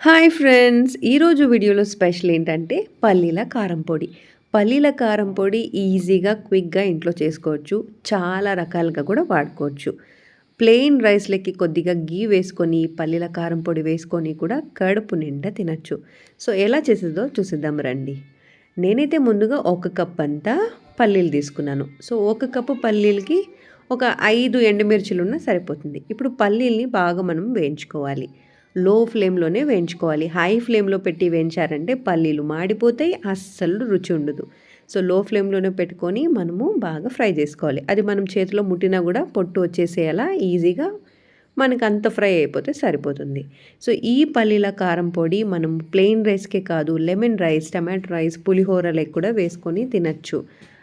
Hi friends ఈరోజు వీడియోలో special ఏంటంటే పల్లీల కారం పొడి. పల్లీల కారం పొడి ఈజీగా క్విక్గా ఇంట్లో చేసుకోవచ్చు. చాలా రకాలుగా కూడా వాడుకోవచ్చు. ప్లెయిన్ రైస్లకి కొద్దిగా గీ వేసుకొని పల్లీల కారం పొడి వేసుకొని కూడా కడుపు నిండా తినచ్చు. సో ఎలా చేసేదో చూసిద్దాం రండి. నేనైతే ముందుగా ఒక కప్ అంతా పల్లీలు తీసుకున్నాను. సో ఒక కప్పు పల్లీలకి ఒక ఐదు ఎండుమిర్చిలు ఉన్నా సరిపోతుంది. ఇప్పుడు పల్లీల్ని బాగా మనం వేయించుకోవాలి. లో ఫ్లేమ్లోనే వేయించుకోవాలి. హై ఫ్లేమ్లో పెట్టి వేయించారంటే పల్లీలు మాడిపోతాయి అస్సలు రుచి ఉండదు. సో లో ఫ్లేమ్లోనే పెట్టుకొని మనము బాగా ఫ్రై చేసుకోవాలి. అది మనం చేతిలో ముట్టినా కూడా పొట్టు వచ్చేసేలా ఈజీగా మనకు అంత ఫ్రై అయిపోతే సరిపోతుంది. సో ఈ పల్లీల కారం పొడి మనం ప్లెయిన్ రైస్కే కాదు లెమన్ రైస్ టమాటో రైస్ పులిహోరలకు కూడా వేసుకొని తినచ్చు.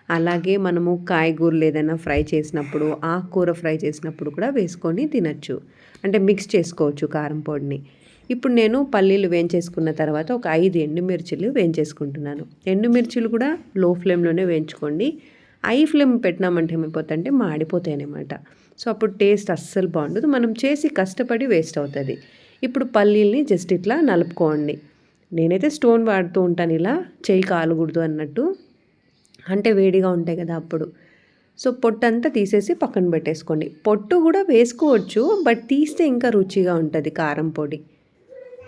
అలాగే మనము కాయగూరలు ఏదైనా ఫ్రై చేసినప్పుడు ఆకుకూర ఫ్రై చేసినప్పుడు కూడా వేసుకొని తినచ్చు. అంటే మిక్స్ చేసుకోవచ్చు కారం పొడిని. ఇప్పుడు నేను పల్లీలు వేయించేసుకున్న తర్వాత ఒక ఐదు ఎండుమిర్చిలు వేయించేసుకుంటున్నాను. ఎండుమిర్చిలు కూడా లో ఫ్లేమ్లోనే వేయించుకోండి. ఐ ఫ్లేమ్ పెట్టినామంటే ఏమైపోతుందంటే మాడిపోతాయి అనమాట సో అప్పుడు టేస్ట్ అస్సలు బాగుండదు. మనం చేసి కష్టపడి వేస్ట్ అవుతుంది. ఇప్పుడు పల్లీల్ని జస్ట్ ఇట్లా నలుపుకోండి. నేనైతే స్టోన్ వాడుతూ ఉంటాను ఇలా చేయి కాలకూడదు అన్నట్టు. అంటే వేడిగా ఉంటాయి కదా అప్పుడు. సో పొట్టు అంతా తీసేసి పక్కన పెట్టేసుకోండి. పొట్టు కూడా వేసుకోవచ్చు బట్ తీస్తే ఇంకా రుచిగా ఉంటుంది కారం పొడి.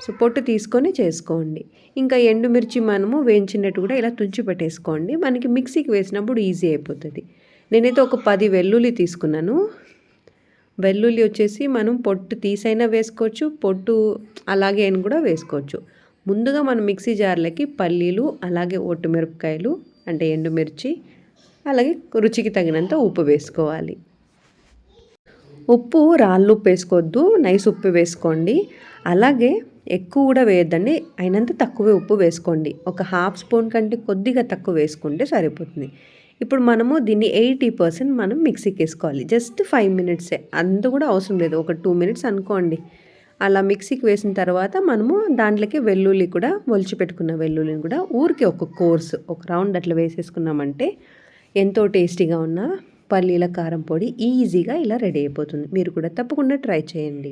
సో పొట్టు తీసుకొని చేసుకోండి. ఇంకా ఎండుమిర్చి మనము వేయించినట్టు కూడా ఇలా తుంచి పెట్టేసుకోండి. మనకి మిక్సీకి వేసినప్పుడు ఈజీ అయిపోతుంది. నేనైతే ఒక పది వెల్లుల్లి తీసుకున్నాను. వెల్లుల్లి వచ్చేసి మనం పొట్టు తీసైనా వేసుకోవచ్చు పొట్టు అలాగే అని కూడా వేసుకోవచ్చు. ముందుగా మనం మిక్సీ జార్లకి పల్లీలు అలాగే ఒట్టుమిరపకాయలు అంటే ఎండుమిర్చి అలాగే రుచికి తగినంత ఉప్పు వేసుకోవాలి. ఉప్పు రాళ్ళు ఉప్పు వేసుకోవద్దు నైస్ ఉప్పు వేసుకోండి. అలాగే ఎక్కువ కూడా వేయద్దండి అయినంత తక్కువే ఉప్పు వేసుకోండి. ఒక హాఫ్ స్పూన్ కంటే కొద్దిగా తక్కువ వేసుకుంటే సరిపోతుంది. ఇప్పుడు మనము దీన్ని ఎయిటీ పర్సెంట్ మనం మిక్సీకి వేసుకోవాలి. జస్ట్ ఫైవ్ మినిట్సే అంత కూడా అవసరం లేదు. ఒక టూ మినిట్స్ అనుకోండి. అలా మిక్సీకి వేసిన తర్వాత మనము దాంట్లోకి వెల్లుల్లి కూడా ఒలిచి పెట్టుకున్న వెల్లుల్లిని కూడా ఊరికి ఒక కోర్స్ ఒక రౌండ్ అట్లా వేసేసుకున్నామంటే ఎంతో టేస్టీగా ఉన్న పల్లీల కారం పొడి ఈజీగా ఇలా రెడీ అయిపోతుంది. మీరు కూడా తప్పకుండా ట్రై చేయండి.